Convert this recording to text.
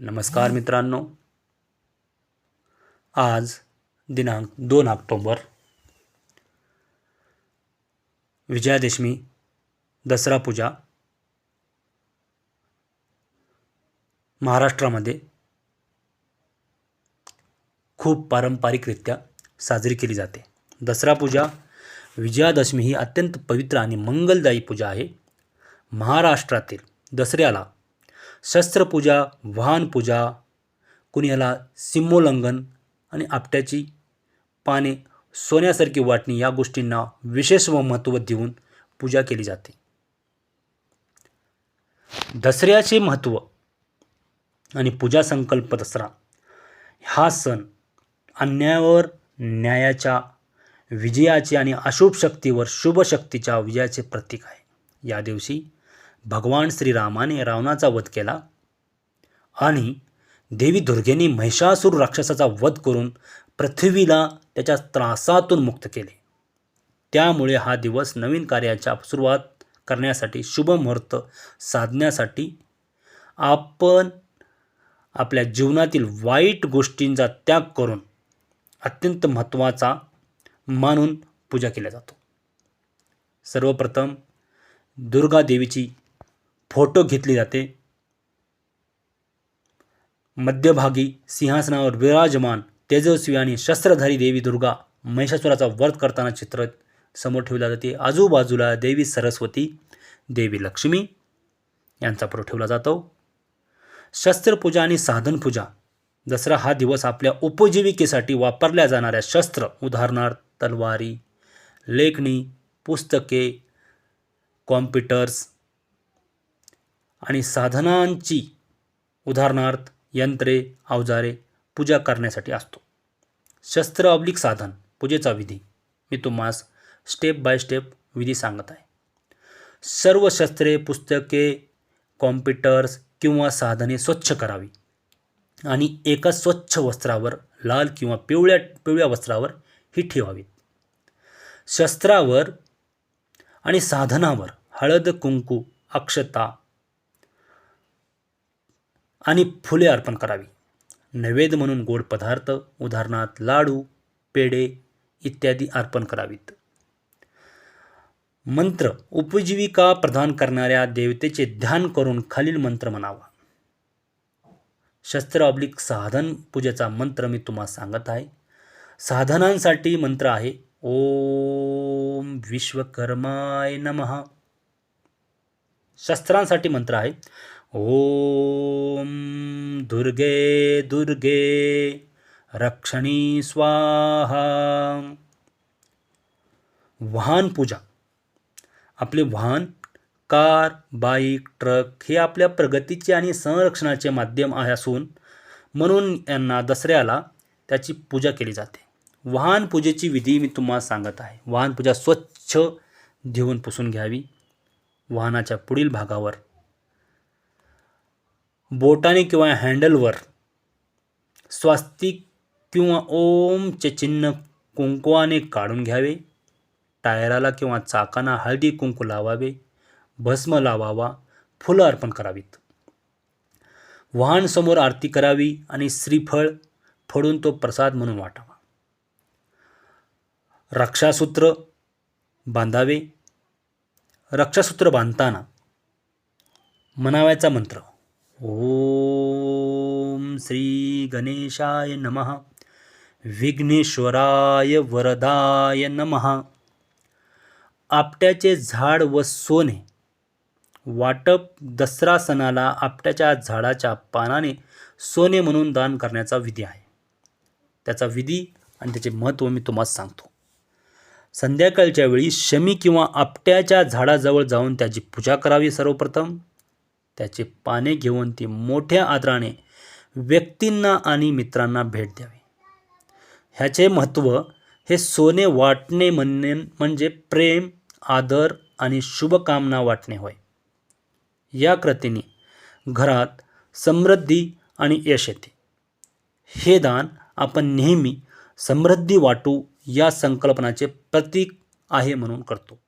नमस्कार मित्रांनो. आज दिनांक दोन ऑक्टोबर विजयादशमी दसरा पूजा महाराष्ट्रामध्ये खूप पारंपरिकरित्या साजरी केली जाते. दसरा पूजा विजयादशमी ही अत्यंत पवित्र आणि मंगलदायी पूजा आहे. महाराष्ट्रातील दसऱ्याला शस्त्रपूजा वाहनपूजा कुणी याला सिम्मोल्लंघन आणि आपट्याची पाने सोन्यासारखी वाटणी या गोष्टींना विशेष व महत्त्व देऊन पूजा केली जाते. दसऱ्याचे महत्त्व आणि पूजा संकल्प दसरा हा सण अन्यायावर न्यायाच्या विजयाचे आणि अशुभ शक्तीवर शुभ शक्तीच्या विजयाचे प्रतीक आहे. या दिवशी भगवान श्रीरामाने रावणाचा वध केला आणि देवी दुर्गेने महिषासूर राक्षसाचा वध करून पृथ्वीला त्याच्या त्रासातून मुक्त केले. त्यामुळे हा दिवस नवीन कार्याच्या सुरुवात करण्यासाठी शुभ मुहूर्त साधण्यासाठी आपण आपल्या जीवनातील वाईट गोष्टींचा त्याग करून अत्यंत महत्त्वाचा मानून पूजा केला जातो. सर्वप्रथम दुर्गा देवीची फोटो घेतली जाते. मध्यभागी सिंहासनावर विराजमान तेजस्वी आणि शस्त्रधारी देवी दुर्गा महिषासुराचा वध करताना चित्र समोर ठेवला जाते. आजूबाजूला देवी सरस्वती देवी लक्ष्मी यांचा पुढे ठेवला जातो. शस्त्रपूजा आणि साधनपूजा. दसरा हा दिवस आपल्या उपजीविकेसाठी वापरल्या जाणाऱ्या शस्त्र उदाहरणार्थ तलवारी लेखणी पुस्तके कॉम्प्युटर्स आणि साधनांची उदाहरणार्थ यंत्रे अवजारे पूजा करण्यासाठी असतो. शस्त्र अब्लिक साधन पूजेचा विधी. मी तुम्हास स्टेप बाय स्टेप विधी सांगत आहे. सर्व शस्त्रे पुस्तके कॉम्प्युटर्स किंवा साधने स्वच्छ करावी. आणि एका स्वच्छ वस्त्रावर लाल किंवा पिवळ्या पिवळ्या वस्त्रावर ही ठेवावीत. शस्त्रावर आणि साधनावर हळद कुंकू अक्षता आणि फुले अर्पण करावी. नैवेद्य म्हणून गोड पदार्थ उदाहरणार्थ लाडू पेढे इत्यादी अर्पण करावीत. मंत्र उपजीविका प्रदान करणाऱ्या देवतेचे ध्यान करून खालील मंत्र म्हणावा. शस्त्र अब्लिक साधन पूजेचा मंत्र मी तुम्हाला सांगत आहे. साधनांसाठी मंत्र आहे ओम विश्वकर्माय नमः. शस्त्रांसाठी मंत्र आहे ओम दुर्गे दुर्गे रक्षणी स्वाहा। वाहन पूजा। आपले वाहन कार बाईक ट्रक हे आपल्या प्रगतीचे आणि संरक्षणाचे माध्यम आहे असून म्हणून यांना दसऱ्याला त्याची पूजा केली जाते. वाहन पूजेची विधी मी तुम्हाला सांगत आहे. वाहन पूजा स्वच्छ धुवून पुसून घ्यावी. वाहनाच्या पुढील भागावर बोटाने किंवा हँडलवर स्वास्तिक किंवा ओमचे चिन्ह कुंकवाने काढून घ्यावे. टायराला किंवा चाकांना हळदी कुंकू लावावे. भस्म लावावा. फुलं अर्पण करावीत. वाहनसमोर आरती करावी आणि श्रीफळ फोडून तो प्रसाद म्हणून वाटावा. रक्षासूत्र बांधावे. रक्षासूत्र बांधताना म्हणावायचा मंत्र ओम श्री गणेशाय नमः। विघ्नेश्वराय वरदाय नमः। आपट्याचे झाड व सोने वाटप दसरा सणाला आपट्याच्या झाडाच्या पानाने सोने म्हणून दान करण्याचा विधी आहे. त्याचा विधी आणि त्याचे महत्त्व मी तुम्हाला सांगतो. संध्याकाळच्या वेळी शमी किंवा आपट्याच्या झाडाजवळ जाऊन त्याची पूजा करावी सर्वप्रथम. त्याचे पाने घेऊन ती मोठ्या आदराने व्यक्तींना आणि मित्रांना भेट द्यावी. ह्याचे महत्त्व हे सोने वाटणे म्हणणे म्हणजे प्रेम आदर आणि शुभकामना वाटणे होय. या कृतीने घरात समृद्धी आणि यश येते. हे दान आपण नेहमी समृद्धी वाटू या संकल्पनाचे प्रतीक आहे म्हणून करतो.